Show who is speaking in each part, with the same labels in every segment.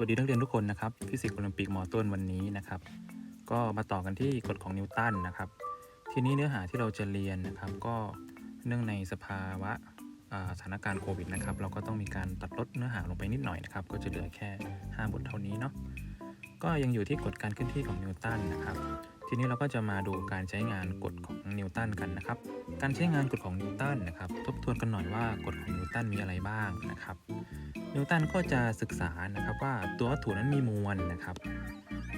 Speaker 1: วัสดีนักเรียนทุกคนนะครับฟิสิกส์โอลิมปิกมอต้นวันนี้นะครับ ก็มาต่อกันที่กฎของนิวตันนะครับ ทีนี้เนื้อหาที่เราจะเรียนนะครับ ก็เนื่องในสภาวะสถานการณ์โควิดนะครับ เราก็ต้องมีการตัดลดเนื้อหาลงไปนิดหน่อยนะครับ ก็จะเหลือแค่ 5 บทเท่านี้เนาะก็ยังอยู่ที่กฎการเคลื่อนที่ของนิวตันนะครับ ทีนี้เราก็จะมาดูการใช้งานกฎของนิวตันกันนะครับ การใช้งานกฎของนิวตันนะครับ ทบทวนกันหน่อยว่ากฎของนิวตันมีอะไรบ้างนะครับ นิวตันก็จะศึกษานะครับว่าตัววัตถุนั้นมีมวลนะครับ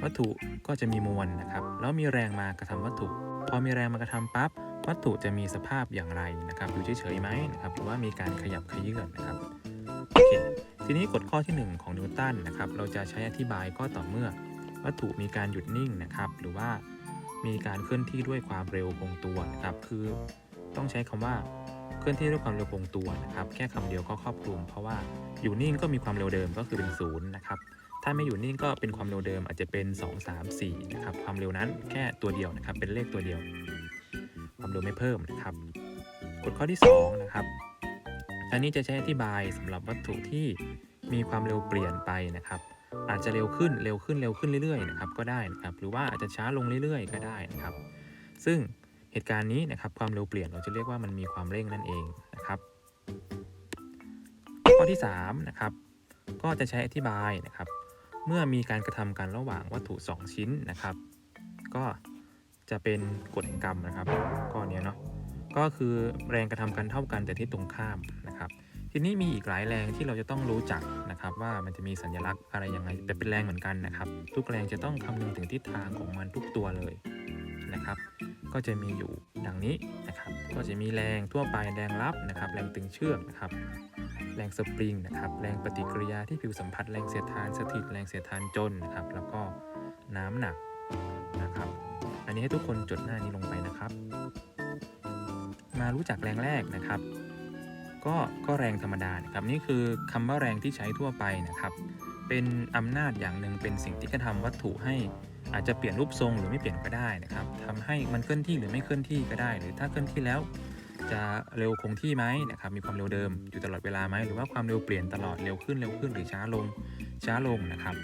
Speaker 1: วัตถุก็จะมีมวลนะครับ แล้วมีแรงมากระทำวัตถุ พอมีแรงมากระทำปั๊บวัตถุจะมีสภาพอย่างไรนะครับ อยู่เฉยๆไหมนะครับหรือว่ามีการขยับขยื่นนะครับโอเคทีนี้กฎข้อที่ 1 ของนิวตันนะครับ เราจะใช้อธิบายก็ต่อเมื่อ วัตถุมีการหยุดนิ่งนะครับ หรือว่ามีการเคลื่อนที่ด้วยความเร็วคงตัวนะครับ คือต้องใช้คำว่า เคลื่อนที่ด้วยความเร็วคงตัวนะครับ แค่คำเดียวก็ครอบคลุม เพราะว่าอยู่นิ่งก็มีความเร็วเดิมก็คือเป็นศูนย์นะครับ ถ้าไม่อยู่นิ่งก็เป็นความเร็วเดิมอาจจะเป็น 2 3 4นะครับ ความเร็วนั้นแค่ตัวเดียวนะครับ เป็นเลขตัวเดียว ความเร็วไม่เพิ่มนะครับ กฎข้อที่2นะครับ อันนี้จะใช้อธิบายสำหรับวัตถุที่มีความเร็วเปลี่ยนไปนะครับอาจจะเร็วขึ้นเร็วขึ้นเร็วขึ้นเรื่อยๆนะครับก็ได้นะครับหรือว่าอาจจะช้าลงเรื่อยๆ ก็ได้นะครับ ซึ่ง เหตุการณ์นี้นะครับความเร็วเปลี่ยนเราจะเรียกว่ามันมีความเร่งนั่นเองนะครับ ข้อที่3นะครับก็จะใช้อธิบายนะครับ เมื่อมีการกระทำกันระหว่างวัตถุ 2 ชิ้นนะครับ ก็จะเป็นกฎแห่งกรรมนะครับข้อเนี้เนาะก็คือแรงกระทำกันเท่ากันแต่ที่ตรงข้ามนะครับ ทีนี้มีอีกหลายแรงที่เราจะต้องรู้จักนะครับว่ามันจะมีสัญลักษณ์อะไรยังไงแต่เป็นแรงเหมือนกันนะครับ ทุกแรงจะต้องคำนึงถึงทิศทางของมันทุกตัวเลยนะครับ ก็จะมีอยู่ดังนี้นะครับ ก็จะมีแรงทั่วไปแรงรับนะครับ แรงตึงเชือกนะครับ แรงสปริงนะครับ แรงปฏิกิริยาที่ผิวสัมผัส แรงเสียดทานสถิต แรงเสียดทานจนนะครับ แล้วก็น้ำหนักนะครับ อันนี้ให้ทุกคนจดหน้านี้ลงไปนะครับ มารู้จักแรงแรกนะครับ ก็ก็แรงธรรมดานะครับ นี่คือคำว่าแรงที่ใช้ทั่วไปนะครับ เป็นอำนาจอย่างหนึ่งเป็นสิ่งที่กระทำวัตถุให้อาจจะเปลี่ยนรูปทรงหรือไม่เปลี่ยนก็ได้นะครับทำให้มันเคลื่อนที่หรือไม่เคลื่อนที่ก็ได้ หรือถ้าเคลื่อนที่แล้ว จะเร็วคงที่ไหมนะครับมีความเร็วเดิมอยู่ตลอดเวลาไหมหรือว่าความเร็วเปลี่ยนตลอดเร็วขึ้นเร็วขึ้นหรือช้าลงช้าลงนะครับ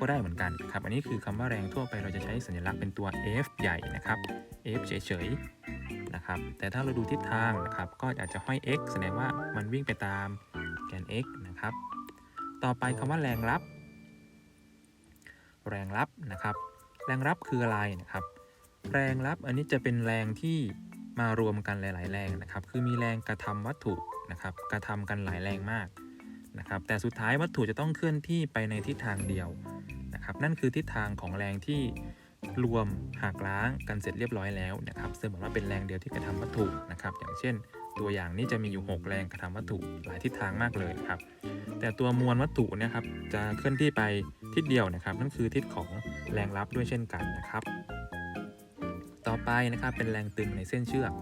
Speaker 1: ก็ได้เหมือนกันครับอันนี้คือคำว่าแรงทั่วไปเราจะใช้สัญลักษณ์เป็นตัว F ใหญ่นะครับ F เฉยๆนะครับแต่ถ้าเราดูทิศทางนะครับก็อาจจะห้อย x แสดงว่ามันวิ่งไปตามแกน x นะครับต่อไปคำว่าแรงรับ แรงรับนะครับ แรงรับคืออะไรนะครับ แรงรับอันนี้จะเป็นแรงที่มารวมกันหลาย ๆ แรงนะครับ คือมีแรงกระทำวัตถุนะครับ กระทำกันหลายแรงมากนะครับ แต่สุดท้ายวัตถุจะต้องเคลื่อนที่ไปในทิศทางเดียวนะครับ นั่นคือทิศทางของแรงที่รวมหักล้างกันเสร็จเรียบร้อยแล้วนะครับเหมือนว่าเป็นแรงเดียวที่กระทำวัตถุนะครับ อย่างเช่น ตัวอย่างนี้จะมีอยู่ 6 แรงกระทำวัตถุหลายทิศทางมากเลยครับ แต่ตัวมวลวัตถุเนะครับจะเคลื่อนที่ไปทิศเดียวนะครับ นั่นคือทิศของแรงรับด้วยเช่นกันนะครับ ต่อไปนะครับเป็นแรงตึงในเส้นเชือก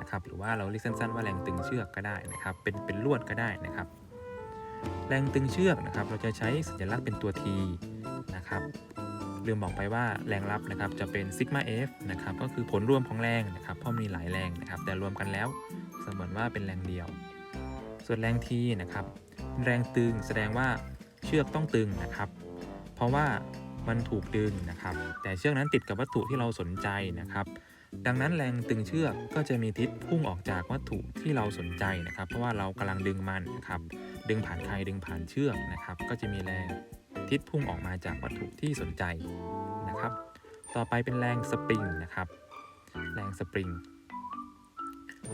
Speaker 1: นะครับ หรือว่าเราเรียกสั้นๆว่าแรงตึงเชือกก็ได้นะครับ เป็นเป็นลวดก็ได้นะครับ แรงตึงเชือกนะครับ เราจะใช้สัญลักษณ์เป็นตัว T นะครับลืมบอกไปว่าแรงรับนะครับจะเป็นซิกมา F นะครับก็คือผลรวมของแรงนะครับเพราะมีหลายแรงนะครับแต่รวมกันแล้ว สมือนว่าเป็นแรงเดียว ส่วนแรง T นะครับ แรงตึงแสดงว่าเชือกต้องตึงนะครับ เพราะว่ามันถูกดึงนะครับ แต่เชือกนั้นติดกับวัตถุที่เราสนใจนะครับ ดังนั้นแรงตึงเชือกก็จะมีทิศพุ่งออกจากวัตถุที่เราสนใจนะครับ เพราะว่าเรากำลังดึงมันนะครับ ดึงผ่านใครดึงผ่านเชือกนะครับ ก็จะมีแรงทิศพุ่งออกมาจากวัตถุที่สนใจนะครับ ต่อไปเป็นแรงสปริงนะครับ แรงสปริง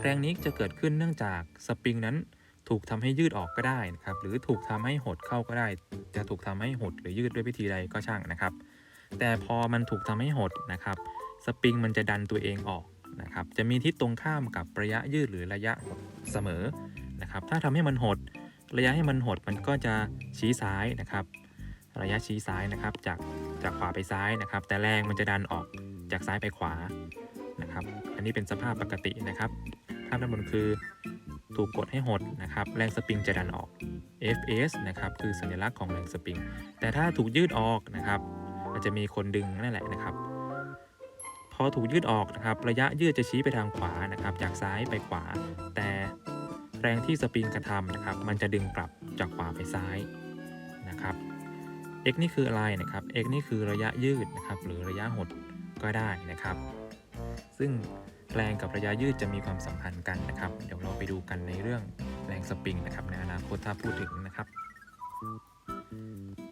Speaker 1: แรงนี้จะเกิดขึ้นเนื่องจากสปริงนั้นถูกทำให้ยืดออกก็ได้นะครับหรือถูกทำให้หดเข้าก็ได้ จะถูกทำให้หดหรือยืดด้วยวิธีใดก็ช่างนะครับ แต่พอมันถูกทำให้หดนะครับสปริงมันจะดันตัวเองออกนะครับจะมีทิศตรงข้ามกับระยะยืดหรือระยะหดเสมอนะครับถ้าทำให้มันหด ระยะให้มันหดมันก็จะชี้ซ้ายนะครับ ระยะชี้ซ้ายนะครับจากจากขวาไปซ้ายนะครับ แต่แรงมันจะดันออกจากซ้ายไปขวานะครับ อันนี้เป็นสภาพปกตินะครับ ภาพด้านบนคือถูกกดให้หดนะครับแรงสปริงจะดันออก Fs นะครับคือสัญลักษณ์ของแรงสปริง แต่ถ้าถูกยืดออกนะครับมันจะมีคนดึงนั่นแหละนะครับ พอถูกยืดออกนะครับ ระยะยืดจะชี้ไปทางขวานะครับ จากซ้ายไปขวา แต่แรงที่สปริงกระทำนะครับ มันจะดึงกลับจากขวาไปซ้ายนะครับ x นี่คืออะไรนะครับ x นี่คือระยะยืดนะครับ หรือระยะหดก็ได้นะครับ ซึ่ง แรงกับระยะยืดจะมีความสัมพันธ์กันนะครับ เดี๋ยวเราไปดูกันในเรื่องแรงสปริงนะครับ ในอนาคตถ้าพูดถึงนะครับ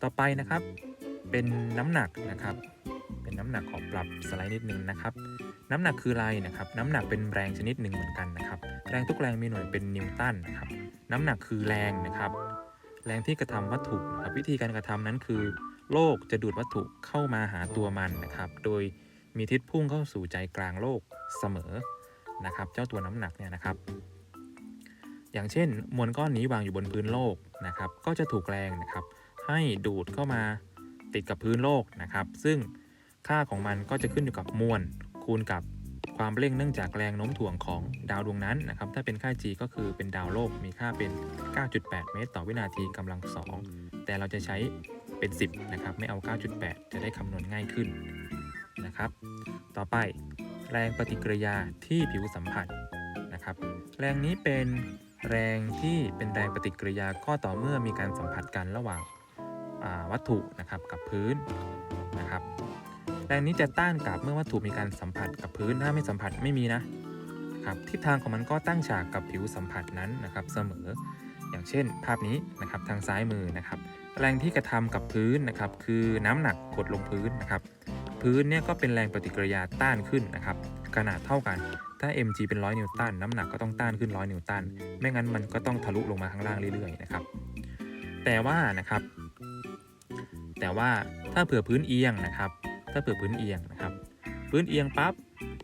Speaker 1: ต่อไปนะครับ เป็นน้ำหนักนะครับ เป็นน้ำหนักขอปรับสไลด์นิดนึงนะครับ น้ำหนักคืออะไรนะครับ น้ำหนักเป็นแรงชนิดหนึ่งเหมือนกันนะครับ แรงทุกแรงมีหน่วยเป็นนิวตันนะครับ น้ำหนักคือแรงนะครับ แรงที่กระทำวัตถุนะครับวิธีการกระทำนั้นคือ โลกจะดูดวัตถุเข้ามาหาตัวมันนะครับ โดยมีทิศพุ่งเข้าสู่ใจกลางโลก เสมอนะครับ เจ้าตัวน้ำหนักเนี่ยนะครับ อย่างเช่น มวลก้อนนี้วางอยู่บนพื้นโลกนะครับ ก็จะถูกแรงนะครับ ให้ดูดเข้ามาติดกับพื้นโลกนะครับ ซึ่งค่าของมันก็จะขึ้นอยู่กับมวลคูณกับความเร่งเนื่องจากแรงโน้มถ่วงของดาวดวงนั้นนะครับ ถ้าเป็นค่า g ก็คือเป็นดาวโลกมีค่าเป็น 9.8 เมตร ต่อวินาทีกำลัง 2 แต่เราจะใช้เป็น 10 นะครับ ไม่เอา 9.8 จะได้คำนวณง่ายขึ้นนะครับ ต่อไป แรงปฏิกิริยาที่ผิวสัมผัสนะครับ แรงนี้เป็นแรงที่เป็นแรงปฏิกิริยาก็ต่อเมื่อมีการสัมผัสกันระหว่างาวัตถุนะครับกับพื้นนะครับ แรงนี้จะต้านกับเมื่อวัตถุมีการสัมผัสกับพื้นถ้าไม่สัมผัสไม่มีนะครับทิศทางของมันก็ตั้งฉากกับผิวสัมผัสนั้นนะครับเสมอ อย่างเช่น ภาพนี้นะครับทางซ้ายมือนะครับ แรงที่กระทำกับพื้นนะครับคือน้ำหนักกดลงพื้นนะครับ พื้นเนี่ยก็เป็นแรงปฏิกิริยาต้านขึ้นนะครับขนาดเท่ากัน ถ้า mg เป็น 100 นิวตัน น้ำหนักก็ต้องต้านขึ้น 100 นิวตัน ไม่งั้นมันก็ต้องทะลุลงมาข้างล่างเรื่อยๆนะครับ แต่ว่านะครับ แต่ว่าถ้าเผื่อพื้นเอียงนะครับ ถ้าเผื่อพื้นเอียงนะครับ พื้นเอียงปั๊บ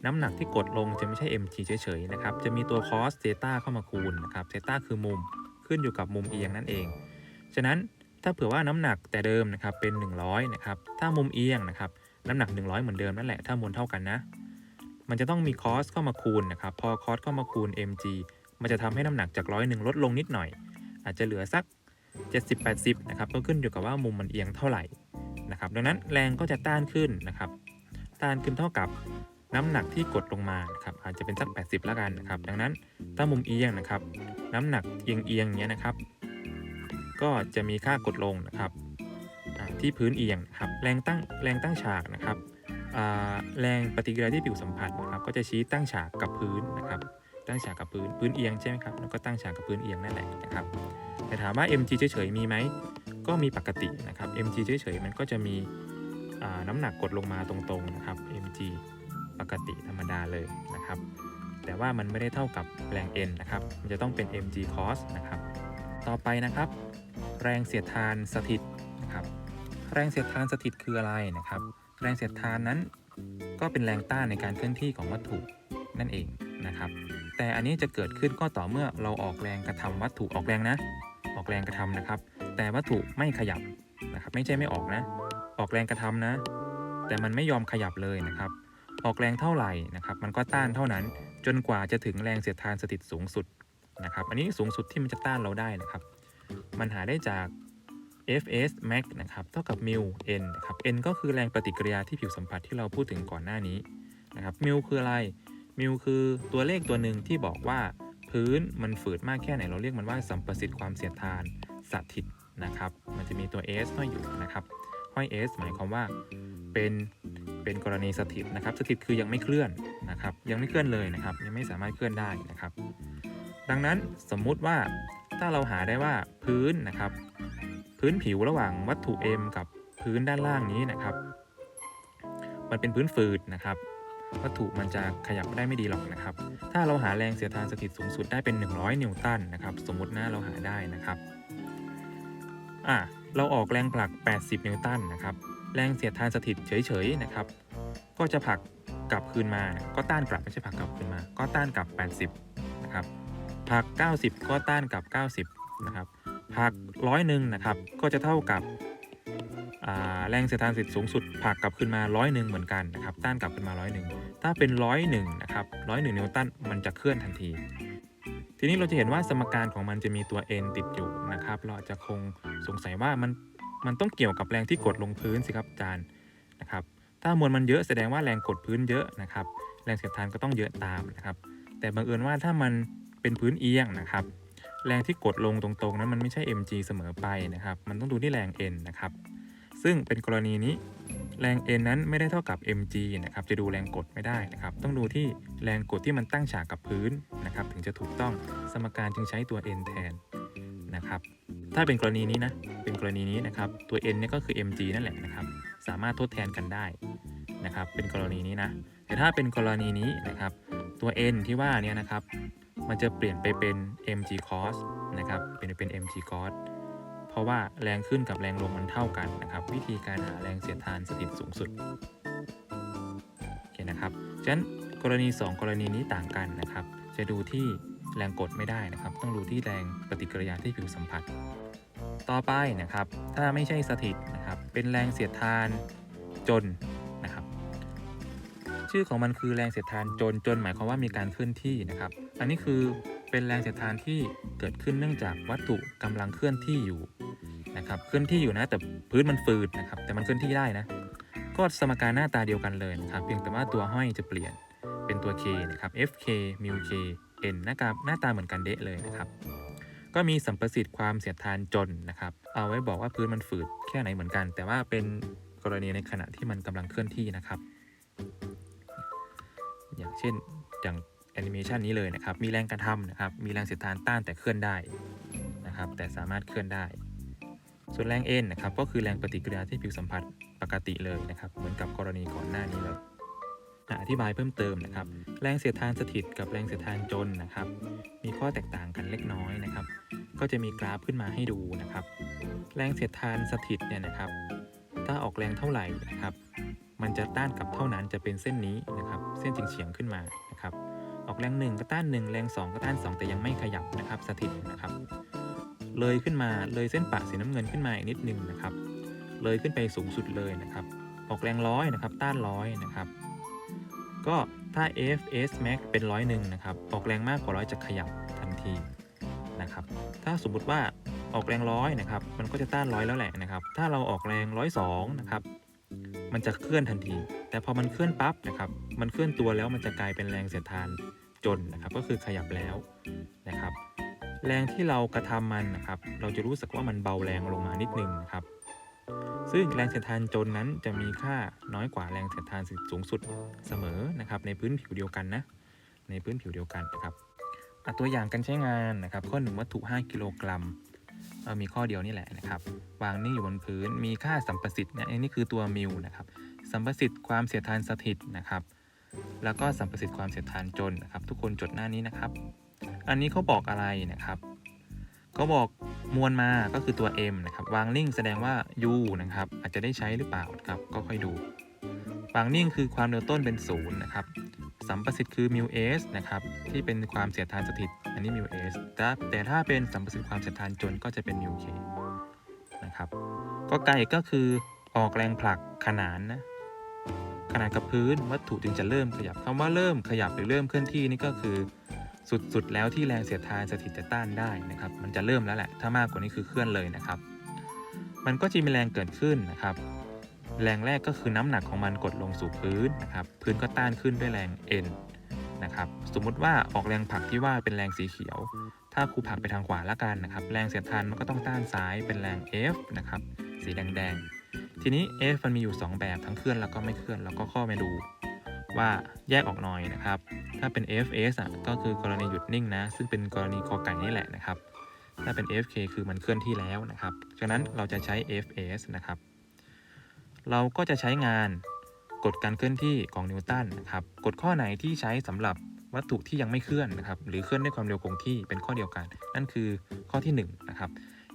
Speaker 1: น้ำหนักที่กดลงจะไม่ใช่ mg เฉยๆนะครับ จะมีตัว cos เ h ต้าเข้ามาคูณนะครับเ h ต้าคือมุม ขึ้นอยู่กับมุมเอียงนั่นเอง ฉะนั้นถ้าเผื่อว่าน้ำหนักแต่เดิมนะครับเป็น 100นะครับ ถ้ามุมเอียงนะครับ น้ำหนัก 100 เหมือนเดิมนั่นแหละถ้ามวลเท่ากันนะ มันจะต้องมีคอสเข้ามาคูณนะครับ พอคอสเข้ามาคูณ mg มันจะทำให้น้ำหนักจากร้อยหนึ่งลดลงนิดหน่อย อาจจะเหลือสัก 70-80นะครับก็ขึ้นอยู่กับว่ามุมมันเอียงเท่าไหร่นะครับดังนั้นแรงก็จะต้านขึ้นนะครับต้านขึ้นเท่ากับน้ำหนักที่กดลงมาครับอาจจะเป็นสัก 80 แล้วกันนะครับ ดังนั้นถ้ามุมเอียงนะครับ น้ำหนักเอียงเอียงๆอย่างเงี้ยนะครับ ก็จะมีค่ากดลงนะครับ ที่พื้นเอียงครับแรงตั้งแรงตั้งฉากนะครับแรงปฏิกิริยาที่ผิวสัมผัสนะครับก็จะชี้ตั้งฉากกับพื้นนะครับตั้งฉากกับพื้นพื้นเอียงใช่ไหมครับแล้วก็ตั้งฉากกับพื้นเอียงนั่นแหละนะครับแต่ถามว่า mg เฉยๆมีไหมก็มีปกตินะครับ mg เฉยๆมันก็จะมีน้ำหนักกดลงมาตรงๆนะครับ mg ปกติธรรมดาเลยนะครับ แต่ว่ามันไม่ได้เท่ากับแรง n นะครับมันจะต้องเป็น mg cos นะครับต่อไปนะครับ แรงเสียดทานสถิต แรงเสียดทานสถิตคืออะไรนะครับ แรงเสียดทานนั้นก็เป็นแรงต้านในการเคลื่อนที่ของวัตถุนั่นเองนะครับ แต่อันนี้จะเกิดขึ้นก็ต่อเมื่อเราออกแรงกระทำวัตถุออกแรงนะ ออกแรงกระทำนะครับ แต่วัตถุไม่ขยับนะครับ ไม่ใช่ไม่ออกนะ ออกแรงกระทำนะ แต่มันไม่ยอมขยับเลยนะครับ ออกแรงเท่าไหร่นะครับ มันก็ต้านเท่านั้น จนกว่าจะถึงแรงเสียดทานสถิตสูงสุดนะครับ อันนี้สูงสุดที่มันจะต้านเราได้นะครับ มันหาได้จาก fs max นะครับเท่ากับ mu n นะครับ n ก็คือแรงปฏิกิริยาที่ผิวสัมผัสที่เราพูดถึงก่อนหน้านี้นะครับ mu คืออะไร mu คือตัวเลขตัวหนึ่งที่บอกว่าพื้นมันฝืดมากแค่ไหนเราเรียกมันว่าสัมประสิทธิ์ความเสียดทานสถิตนะครับ มันจะมีตัว s ห้อยอยู่นะครับห้อย s หมายความว่าเป็นเป็นกรณีสถิตนะครับ สถิตคือยังไม่เคลื่อนนะครับ ยังไม่เคลื่อนเลยนะครับ ยังไม่สามารถเคลื่อนได้นะครับ ดังนั้นสมมุติว่าถ้าเราหาได้ว่าพื้นนะครับ พื้นผิวระหว่างวัตถุ M กับพื้นด้านล่างนี้นะครับ มันเป็นพื้นฝืดนะครับ วัตถุมันจะขยับได้ไม่ดีหรอกนะครับ ถ้าเราหาแรงเสียดทานสถิตสูงสุดได้เป็น 100 นิวตันนะครับ สมมุติหนะเราหาได้นะครับอะเราออกแรงผลัก 80 นิวตันนะครับ แรงเสียดทานสถิตเฉยๆนะครับ ก็จะผลักกลับคืนมา ก็ต้านกลับไม่ใช่ผลักกลับคืนมา ก็ต้านกลับ 80 นะครับผลัก 90 ก็ต้านกลับ 90 นะครับ ผักร้อยหนึ่งนะครับ ก็จะเท่ากับแรงเสียดทานสถิตสูงสุดผลักกลับขึ้นมาร้อยหนึ่งเหมือนกันนะครับ ต้านกลับขึ้นมาร้อยหนึ่งถ้าเป็นร้อยหนึ่งนะครับร้อยหนึ่งนิวตันมันจะเคลื่อนทันที ทีนี้เราจะเห็นว่าสมการของมันจะมีตัว n ติดอยู่นะครับ เราอาจจะคงสงสัยว่ามันมันต้องเกี่ยวกับแรงที่กดลงพื้นสิครับอาจารย์นะครับ ถ้ามวลมันเยอะแสดงว่าแรงกดพื้นเยอะนะครับ แรงเสียดทานก็ต้องเยอะตามนะครับ แต่บังเอิญว่าถ้ามันเป็นพื้นเอียงนะครับ แรงที่กดลงตรงๆนั้นมันไม่ใช่ mg เสมอไปนะครับ มันต้องดูที่แรง n นะครับ ซึ่งเป็นกรณีนี้แรง N นั้นไม่ได้เท่ากับ mg นะครับ จะดูแรงกดไม่ได้นะครับ ต้องดูที่แรงกดที่มันตั้งฉากกับพื้นนะครับ ถึงจะถูกต้องสมการจึงใช้ตัว N แทนนะครับ ถ้าเป็นกรณีนี้นะ เป็นกรณีนี้นะครับ ตัว N เนี่ยก็คือ mg นั่นแหละนะครับ สามารถทดแทนกันได้นะครับ เป็นกรณีนี้นะ แต่ถ้าเป็นกรณีนี้นะครับ ตัว n ที่ว่านี่นะครับ มันจะเปลี่ยนไปเป็น mg cos นะครับเป็นเป็น mg cos เพราะว่าแรงขึ้นกับแรงลงมันเท่ากันนะครับ วิธีการหาแรงเสียดทานสถิตสูงสุดโอเคนะครับฉะนั้นกรณี 2 กรณีนี้ต่างกันนะครับ จะดูที่แรงกดไม่ได้นะครับ ต้องดูที่แรงปฏิกิริยาที่ผิวสัมผัส ต่อไปนะครับ ถ้าไม่ใช่สถิตนะครับ เป็นแรงเสียดทานจนนะครับ ชื่อของมันคือแรงเสียดทานจนจนหมายความว่ามีการเคลื่อนที่นะครับ อันนี้คือเป็นแรงเสียดทานที่เกิดขึ้นเนื่องจากวัตถุกำลังเคลื่อนที่อยู่นะครับเคลื่อนที่อยู่นะแต่พื้นมันฝืดนะครับแต่มันเคลื่อนที่ได้นะ ก็สมการหน้าตาเดียวกันเลยนะครับเพียงแต่ว่าตัวห้อยจะเปลี่ยนเป็นตัว k นะครับ fk mu k n นะครับหน้าตาเหมือนกันเดะเลยนะครับ ก็มีสัมประสิทธิ์ความเสียดทานจนนะครับ เอาไว้บอกว่าพื้นมันฝืดแค่ไหนเหมือนกัน แต่ว่าเป็นกรณีในขณะที่มันกำลังเคลื่อนที่นะครับ อย่างเช่นอย่าง อนิเมชันนี้เลยนะครับ มีแรงกระทำนะครับ มีแรงเสียดทานต้านแต่เคลื่อนได้นะครับ แต่สามารถเคลื่อนได้ ส่วนแรงเอ็นนะครับ ก็คือแรงปฏิกิริยาที่ผิวสัมผัสปกติเลยนะครับ เหมือนกับกรณีก่อนหน้านี้เลยอธิบายเพิ่มเติมนะครับ แรงเสียดทานสถิตกับแรงเสียดทานจนนะครับ มีข้อแตกต่างกันเล็กน้อยนะครับ ก็จะมีกราฟขึ้นมาให้ดูนะครับ แรงเสียดทานสถิตเนี่ยนะครับ ถ้าออกแรงเท่าไหร่นะครับ มันจะต้านกับเท่านั้นจะเป็นเส้นนี้นะครับ เส้นเฉียงๆขึ้นมา ออกแรงหนึ่งก็ต้านหนึ่งแรงสองก็ต้านสองแต่ยังไม่ขยับนะครับสถิตนะครับ เลยขึ้นมาเลยเส้นปะสีน้ำเงินขึ้นมาอีกนิดนึงนะครับ เลยขึ้นไปสูงสุดเลยนะครับ ออกแรงร้อยนะครับ ต้านร้อยนะครับ ก็ถ้า FS max เป็นร้อยหนึ่งนะครับ ออกแรงมากกว่าร้อยจะขยับทันทีนะครับ ถ้าสมมุติว่าออกแรงร้อยนะครับ มันก็จะต้านร้อยแล้วแหละนะครับ ถ้าเราออกแรงร้อยสองนะครับ มันจะเคลื่อนทันที แต่พอมันเคลื่อนปั๊บนะครับมันเคลื่อนตัวแล้วมันจะกลายเป็นแรงเสียดทานจนนะครับก็คือขยับแล้วนะครับ แรงที่เรากระทำมันนะครับเราจะรู้สึกว่ามันเบาแรงลงมานิดนึงนะครับซึ่งแรงเสียดทานจนนั้นจะมีค่าน้อยกว่าแรงเสียดทานสูงสุดเสมอนะครับในพื้นผิวเดียวกันนะในพื้นผิวเดียวกันนะครับตัวอย่างการใช้งานนะครับข้อหนึ่งวัตถุ 5 กิโลกรัม มีข้อเดียวนี่แหละนะครับวางนิ่งอยู่บนพื้น มีค่าสัมประสิทธิ์เนี่ยนนี้คือตัวมิลนะครับสัมประสิทธิ์ความเสียดทานสถิตนะครับ แล้วก็สัมประสิทธิ์ความเสียดทานจนนะครับ ทุกคนจดหน้านี้นะครับ อันนี้เขาบอกอะไรนะครับเขาบอกมวลมาก็คือตัว m นะครับวางนิ่งแสดงว่า u นะครับ อาจจะได้ใช้หรือเปล่าครับก็ค่อยดูวางนิ่งคือความเร็วต้นเป็นศูนย์นะครับสัมประสิทธิ์คือ mu s นะครับที่เป็นความเสียดทานสถิต อันนี้ mu s แต่แต่ถ้าเป็นสัมประสิทธิ์ความเสียดทานจนก็จะเป็น mu k นะครับ ก็ไกลก็คือออกแรงผลักขนานนะขนาดกับพื้นวัตถุจึงจะเริ่มขยับคำว่าเริ่มขยับหรือเริ่มเคลื่อนที่นี่ก็คือสุดๆแล้วที่แรงเสียดทานสถิตจะต้านได้นะครับ มันจะเริ่มแล้วแหละ ถ้ามากกว่านี้คือเคลื่อนเลยนะครับ มันก็จะมีแรงเกิดขึ้นนะครับ แรงแรกก็คือน้ำหนักของมันกดลงสู่พื้นนะครับ พื้นก็ต้านขึ้นด้วยแรง N นะครับ สมมุติว่าออกแรงผลักที่ว่าเป็นแรงสีเขียว ถ้าครูผลักไปทางขวาละกันนะครับ แรงเสียดทานมันก็ต้องต้านซ้ายเป็นแรง F นะครับ สีแดงๆ ทีนี้ F มันมีอยู่ 2 แบบทั้งเคลื่อนแล้วก็ไม่เคลื่อนแล้วก็ข้อมาดูว่าแยกออกหน่อยนะครับ ถ้าเป็น FS อะก็คือกรณีหยุดนิ่งนะ ซึ่งเป็นกรณีกอไก่นี่แหละนะครับ ถ้าเป็น FK คือมันเคลื่อนที่แล้วนะครับฉะนั้นเราจะใช้ FS นะครับ เราก็จะใช้งาน กฎการเคลื่อนที่ของนิวตันนะครับกฎข้อไหนที่ใช้สำหรับวัตถุที่ยังไม่เคลื่อนนะครับหรือเคลื่อนด้วยความเร็วคงที่เป็นข้อเดียวกัน นั่นคือข้อที่1นะครับ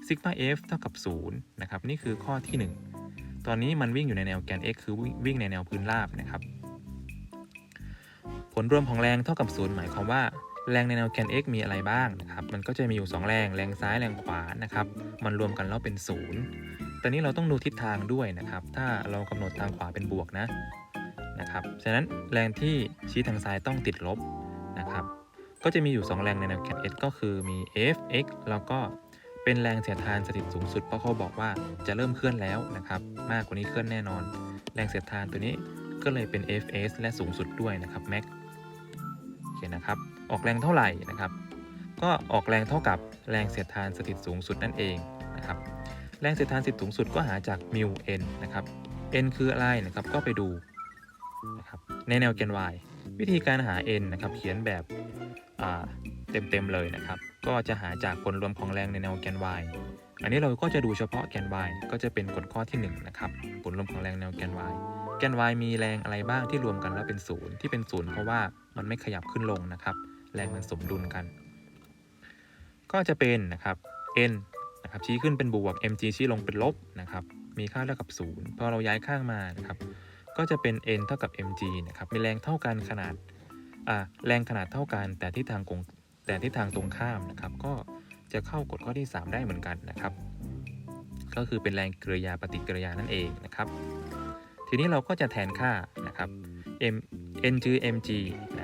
Speaker 1: ซิกมา f เท่ากับ0นะครับนี่คือข้อที่ 1 ตอนนี้มันวิ่งอยู่ในแนวแกน x คือวิ่งในแนวพื้นราบนะครับ ผลรวมของแรงเท่ากับ 0 หมายความว่าแรงในแนวแกน x มีอะไรบ้างนะครับ มันก็จะมีอยู่ 2 แรง แรงซ้ายแรงขวานะครับ มันรวมกันแล้วเป็น 0 แตอนนี้เราต้องดูทิศทางด้วยนะครับ ถ้าเรากำหนดทางขวาเป็นบวกนะนะครับฉะนั้นแรงที่ชี้ทางซ้ายต้องติดลบนะครับก็จะมีอยู่ 2 แรงในแนวแกน x ก็คือมี fx แล้วก็เป็นแรงเสียดทานสถิตสูงสุดเพราะเขาบอกว่าจะเริ่มเคลื่อนแล้วนะครับมากกว่านี้เคลื่อนแน่นอน แรงเสียดทานตัวนี้ก็เลยเป็น fs และสูงสุดด้วยนะครับ max โอเคนะครับออกแรงเท่าไหร่นะครับ ก็ออกแรงเท่ากับแรงเสียดทานสถิตสูงสุดนั่นเองนะครับ แรงเสียดทานสิทธิ์สูงสุดก็หาจากมิว n นะครับ n คืออะไรนะครับก็ไปดูนะครับในแนวแกน y วิธีการหา n นะครับเขียนแบบเต็มๆเลยนะครับ ก็จะหาจากผลรวมของแรงในแนวแกน y อันนี้เราก็จะดูเฉพาะแกน y ก็จะเป็นกฎข้อที่1นะครับผลรวมของแรงแนวแกน y แกน y มีแรงอะไรบ้างที่รวมกันแล้วเป็นศูนย์ที่เป็นศูนย์เพราะว่ามันไม่ขยับขึ้นลงนะครับ แรงมันสมดุลกัน ก็จะเป็นนะครับ n นะครับชี้ขึ้นเป็นบวก mg ชี้ลงเป็นลบนะครับมีค่าเท่ากับ 0 พอเราย้ายข้างมานะครับก็จะเป็น n เท่ากับ mg นะครับมีแรงเท่ากันขนาดอ่าแรงขนาดเท่ากัน แต่ที่ทางกงแต่ที่ทางตรงข้ามนะครับก็จะเข้ากฎข้อที่ 3 ได้เหมือนกันนะครับ ก็คือเป็นแรงกริยาปฏิกิริยานั่นเองนะครับ ทีนี้เราก็จะแทนค่านะครับ m n คือ mg นะ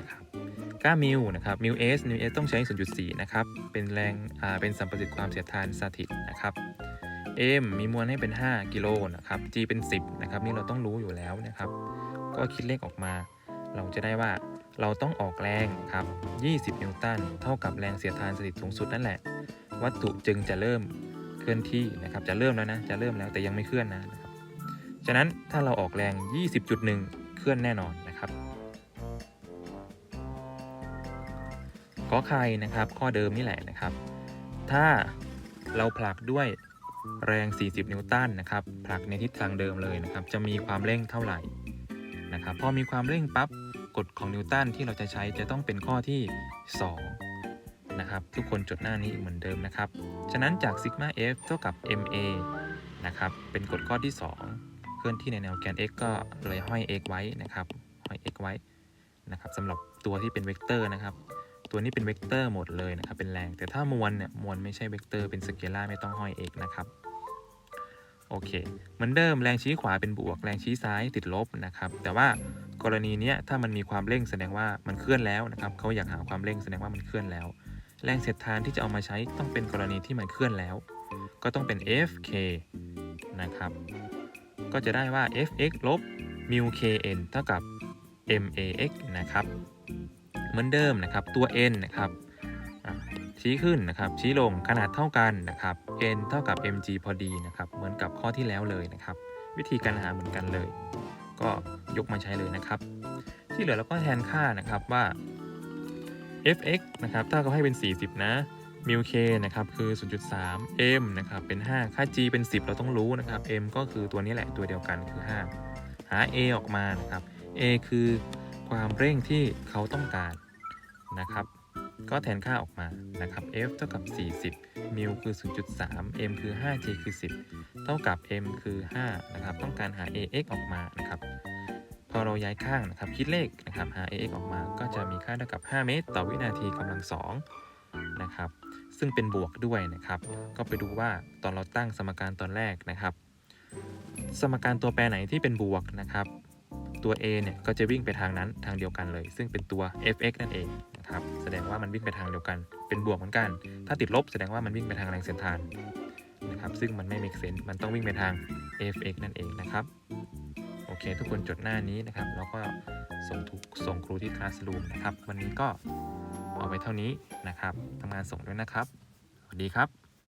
Speaker 1: ครับค่ามิวนะครับมิว s มิว s ต้องใช้ 0.4 นะครับ เป็นแรงอ่าเป็นสัมประสิทธิ์ความเสียดทานสถิตนะครับ m มีมวลให้เป็น 5 กิโลนะครับ g เป็น 10 นะครับ นี่เราต้องรู้อยู่แล้วนะครับ ก็คิดเลขออกมา เราจะได้ว่าเราต้องออกแรงครับ 20 นิวตัน เท่ากับแรงเสียดทานสถิตสูงสุดนั่นแหละ วัตถุจึงจะเริ่มเคลื่อนที่นะครับ จะเริ่มแล้วนะ จะเริ่มแล้วแต่ยังไม่เคลื่อนนะนะครับ ฉะนั้นถ้าเราออกแรง 20.1 เคลื่อนแน่นอน ขอไข่นะครับ ข้อเดิมนี่แหละนะครับ ถ้าเราผลักด้วยแรง 40 นิวตันนะครับผลักในทิศทางเดิมเลยนะครับ จะมีความเร่งเท่าไหร่นะครับพอมีความเร่งปั๊บกฎของนิวตันที่เราจะใช้จะต้องเป็นข้อที่2นะครับทุกคนจดหน้านี้เหมือนเดิมนะครับ ฉะนั้นจากซิกมา f เท่ากับ ma นะครับเป็นกฎข้อที่ 2 เคลื่อนที่ในแนวแกน x ก็เลยห้อย x ไว้นะครับห้อย x ไว้นะครับสำหรับตัวที่เป็นเวกเตอร์นะครับ ตัวนี้เป็นเวกเตอร์หมดเลยนะครับเป็นแรง แต่ถ้ามวลเนี่ยมวลไม่ใช่เวกเตอร์เป็นสเกลาร์ไม่ต้องห้อย x นะครับโอเคเหมือนเดิมแรงชี้ขวาเป็นบวก แรงชี้ซ้ายติดลบนะครับ แต่ว่ากรณีนี้ถ้ามันมีความเร่งแสดงว่ามันเคลื่อนแล้วนะครับเขาอยากหาความเร่งแสดงว่ามันเคลื่อนแล้ว แรงเสียดทานที่จะเอามาใช้ต้องเป็นกรณีที่มันเคลื่อนแล้ว ก็ต้องเป็น fk นะครับ ก็จะได้ว่า fx ลบ mu kn เท่ากับ max นะครับ เหมือนเดิมนะครับ ตัว n นะครับชี้ขึ้นนะครับ ชี้ลงขนาดเท่ากันนะครับ n เท่ากับ mg พอดีนะครับ เหมือนกับข้อที่แล้วเลยนะครับ วิธีการหาเหมือนกันเลย ก็ยกมาใช้เลยนะครับ ที่เหลือเราก็แทนค่านะครับว่า fx นะครับถ้าเขาให้เป็น 40 นะ mu k นะครับคือ 0.3 m นะครับเป็น 5 ค่า g เป็น 10 เราต้องรู้นะครับ m ก็คือตัวนี้แหละตัวเดียวกันคือ 5 หา a ออกมานะครับ a คือ ความเร่งที่เขาต้องการนะครับ ก็แทนค่าออกมานะครับ f เท่ากับ 40มิลคือ 0.3 m คือ5 g คือ 10 เท่ากับ m คือ 5 นะครับ ต้องการหา ax ออกมานะครับ พอเราย้ายข้างนะครับ คิดเลขนะครับ หา ax ออกมา ก็จะมีค่าเท่ากับ 5 เมตร ต่อวินาทีกำลัง2นะครับ ซึ่งเป็นบวกด้วยนะครับ ก็ไปดูว่าตอนเราตั้งสมการตอนแรกนะครับ สมการตัวแปรไหนที่เป็นบวกนะครับ ตัว a เนี่ยก็จะวิ่งไปทางนั้นทางเดียวกันเลย ซึ่งเป็นตัว fx นั่นเองนะครับแสดงว่ามันวิ่งไปทางเดียวกัน เป็นบวกเหมือนกัน ถ้าติดลบแสดงว่ามันวิ่งไปทางแรงเสียดทานนะครับซึ่งมันไม่ make sense มันต้องวิ่งไปทาง fx นั่นเองนะครับโอเค ทุกคนจดหน้านี้นะครับ แล้วก็ส่งทุกส่งครูที่ classroom นะครับ วันนี้ก็เอาไว้เท่านี้นะครับทำงานส่งด้วยนะครับ สวัสดีครับ